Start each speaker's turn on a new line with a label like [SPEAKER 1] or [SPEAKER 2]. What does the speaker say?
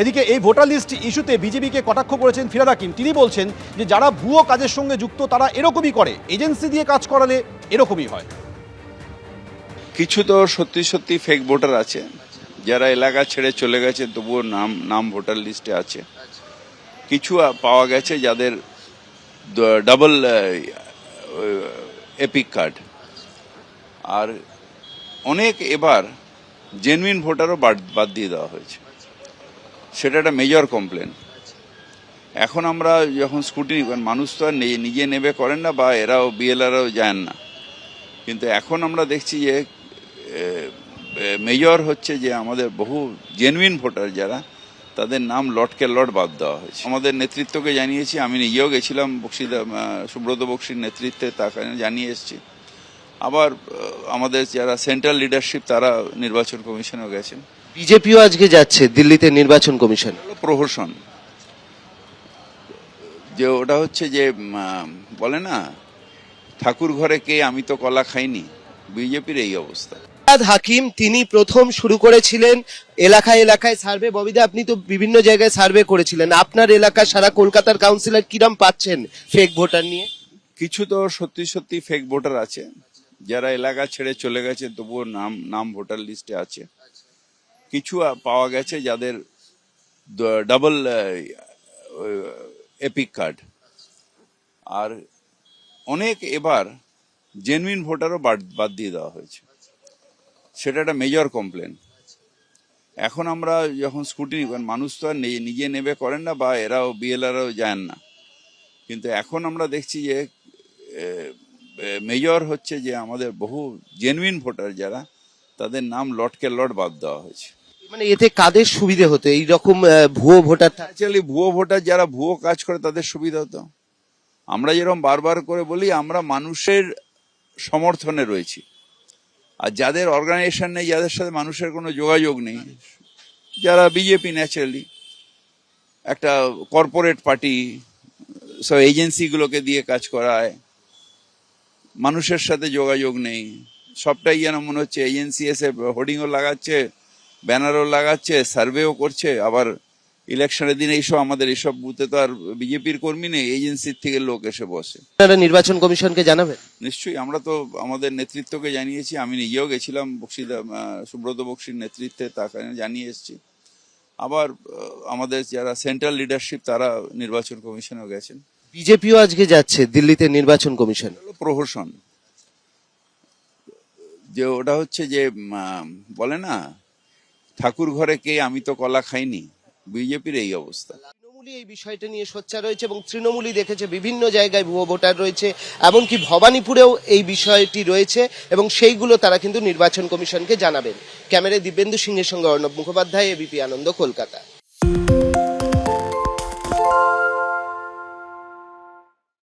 [SPEAKER 1] এদিকে এই voter list ইস্যুতে বিজেপিকে কটাক্ষ করেছেন ফিরাদ হাকিম। তিনি বলছেন যে, যারা ভুয়ো কাজের সঙ্গে যুক্ত, তারা এরকমই করে। এজেন্সি দিয়ে কাজ করালে এরকমই হয়।
[SPEAKER 2] কিছু তো সত্যি সত্যি ফেক ভোটার আছে। যারা এলাকা ছেড়ে চলে গেছে, তবুও নাম নাম ভোটার লিস্টে আছে। কিছু পাওয়া গেছে যাদের ডাবল এপিক কার্ড আর অনেক এবার জেনুইন ভোটারও বাদ দিয়ে দেওয়া হয়েছে। সেটা একটা মেজর কমপ্লেন এখন আমরা যখন স্কুটি মানুষ তো আর নিজে নেবে করেন না বা এরাও বিএলআরও যান না। কিন্তু এখন আমরা দেখছি যে মেজর হচ্ছে যে আমাদের বহু জেনুইন ভোটার যারা, তাদের নাম লটকে লট বাদ দেওয়া হয়েছে। আমাদের নেতৃত্বকে জানিয়েছি, আমি নিজেও গেছিলাম বক্সিদা সুব্রত বক্সির নেতৃত্বে তাকে জানিয়ে এসেছি। আবার আমাদের যারা সেন্ট্রাল লিডারশিপ তারা নির্বাচন কমিশনেও গেছেন।
[SPEAKER 3] বিজেপিও আজকে যাচ্ছে দিল্লিতে নির্বাচন কমিশন।
[SPEAKER 2] প্রহসন। যে ওটা হচ্ছে যে বলে না ঠাকুর ঘরে কে আমি তো কলা খাইনি বিজেপির এই অবস্থা।
[SPEAKER 3] হাকিম তিনি প্রথম শুরু করেছিলেন এলাকায় এলাকায় সার্ভে। ববিদা আপনি তো বিভিন্ন জায়গায় সার্ভে করেছিলেন। আপনার এলাকা সারা কলকাতার কাউন্সিলর কিরাম পাচ্ছেন ফেক ভোটার নিয়ে?
[SPEAKER 2] কিছু তো সত্যি সত্যি ফেক ভোটার আছে। যারা এলাকা ছেড়ে চলে গেছে, তবুও নাম নাম ভোটার লিস্টে আছে। কিছু পাওয়া গেছে যাদের ডাবল এপিক কার্ড আর অনেক এবার জেনুইন ভোটারও বাদ বাদ দিয়ে দেওয়া হয়েছে। সেটা একটা মেজর কমপ্লেন এখন আমরা যখন স্কুটিনি করেন মানুষ তো আর নিজে নেবে করেন না বা এরাও বিএলআরও যান না। কিন্তু এখন আমরা দেখছি যে মেজর হচ্ছে যে আমাদের বহু জেনুইন ভোটার যারা তাদের নাম লটকে লট বাদ দেওয়া হয়েছে।
[SPEAKER 3] মানে এতে কাদের সুবিধে হতো? এই রকম ভুয়ো ভোটার
[SPEAKER 2] অ্যাকচুয়ালি ভুয়ো ভোটার যারা ভুয়ো কাজ করে তাদের সুবিধা হতো। আমরা যেরকম বারবার করে বলি আমরা মানুষের সমর্থনে রয়েছি। আর যাদের অর্গানাইজেশন নেই যাদের সাথে মানুষের কোনো যোগাযোগ নেই যারা বিজেপি ন্যাচারালি একটা কর্পোরেট পার্টি সব এজেন্সিগুলোকে দিয়ে কাজ করায়। মানুষের সাথে যোগাযোগ নেই। সবটাই যেন মনে হচ্ছে এজেন্সি এসে হোর্ডিংও লাগাচ্ছে ব্যানারও লাগাচ্ছে সার্ভেও করছে। আবার ইলেকশনের দিনে এইসব আমাদের এইসব বুথে তো আর বিজেপির কর্মী নেই এজেন্সির থেকে লোক এসে বসে।
[SPEAKER 3] নির্বাচন কমিশনকে জানাবেন?
[SPEAKER 2] নিশ্চয়ই আমরা তো আমাদের নেতৃত্বকে জানিয়েছি আমি নিজেও গেছিলাম বক্সিদা সুব্রত বক্সির নেতৃত্বে তাকে জানিয়ে এসেছি। আবার আমাদের যারা সেন্ট্রাল লিডারশিপ তারা নির্বাচন কমিশনেও গেছেন।
[SPEAKER 3] বিজেপিও আজকে যাচ্ছে দিল্লিতে নির্বাচন কমিশন।
[SPEAKER 2] প্রহসন। যে ওটা হচ্ছে যে বলে না, ঠাকুর ঘরে কে আমি তো কলা খাইনি, বিজেপির এই অবস্থা।
[SPEAKER 3] এই বিষয়টা নিয়ে সোচ্চার রয়েছে এবং তৃণমূলী দেখেছে বিভিন্ন জায়গায় ভুয়ো ভোটার রয়েছে, এমনকি ভবানীপুরেও এই বিষয়টি রয়েছে এবং সেইগুলো তারা কিন্তু নির্বাচন কমিশনকে জানাবেন। ক্যামেরায় দিব্যেন্দু সিংহের সঙ্গে অর্ণব মুখোপাধ্যায় এবিপি আনন্দ, কলকাতা।